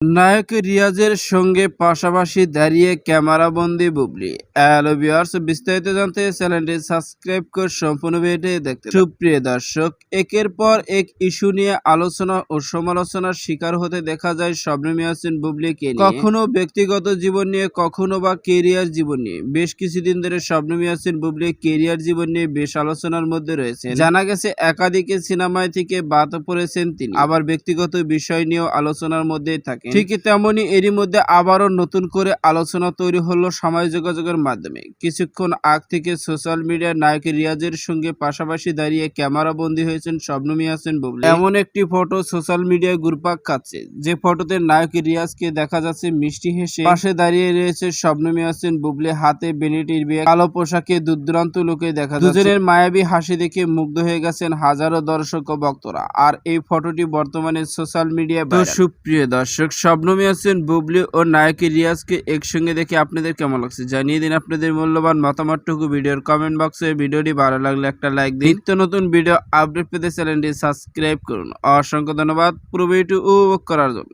নায়ক রিয়াজের সঙ্গে পাশাপাশি দাঁড়িয়ে ক্যামেরাবন্দি বুবলি। হ্যালো ভিউয়ার্স, বিস্তারিত জানতে চ্যানেলটি সাবস্ক্রাইব করে সম্পূর্ণ ভিডিওটি দেখতে। সুপ্রিয় দর্শক, একের পর এক ইস্যু নিয়ে আলোচনা ও সমালোচনার শিকার হতে দেখা যায় ইয়াসিন বুবলিকে কখনো ব্যক্তিগত জীবন নিয়ে, কখনো বা কেরিয়ার জীবন নিয়ে। বেশ কিছুদিন ধরে শবনম ইয়াসিন বুবলি কেরিয়ার জীবন নিয়ে বেশ আলোচনার মধ্যে রয়েছে জানা গেছে, একাধিকে সিনেমায় থেকে বাদ পড়েছেন তিনি। আবার ব্যক্তিগত বিষয় নিয়েও আলোচনার মধ্যেই থাকে ঠিক তেমনি এরই মধ্যে আবারও নতুন করে আলোচনা তৈরি হলো সামাজিক যোগাযোগের মাধ্যমে। কিছুক্ষণ আগ থেকে সোশ্যাল মিডিয়ার নায়ক রিয়াজের সঙ্গে পাশাপাশি দাঁড়িয়ে ক্যামেরা বন্দী হয়েছেন শবনম ইয়াসিন বুবলি। এমন একটি ফটো সোশ্যাল মিডিয়ায় ঘুরপাক খাচ্ছে, যে ফটোতে নায়ক রিয়াজকে দেখা যাচ্ছে মিষ্টি হেসে। পাশে দাঁড়িয়ে রয়েছে শবনম ইয়াসিন বুবলি, হাতে বেনিটির বিয়ে, কালো পোশাকে দুর্দান্ত লোকে দেখা দুজনের মায়াবী হাসি দেখে মুগ্ধ হয়ে গেছেন হাজারো দর্শক ও ভক্তরা। আর এই ফটোটি বর্তমানে সোশ্যাল মিডিয়ায় সুপ্রিয় দর্শক, শবনম ইয়াসিন বুবলি ও নায়ক রিয়াজকে একসঙ্গে দেখে আপনাদের কেমন লাগছে জানিয়ে দিন আপনাদের মূল্যবান মতামতটুকু ভিডিওর কমেন্ট বক্সে ভিডিওটি ভালো লাগলে একটা লাইক দিন। নিত্য নতুন ভিডিও আপডেট পেতে চ্যানেলটি সাবস্ক্রাইব করুন। অসংখ্য ধন্যবাদ। পুরো ভিডিওটি উপভোগ করার জন্য।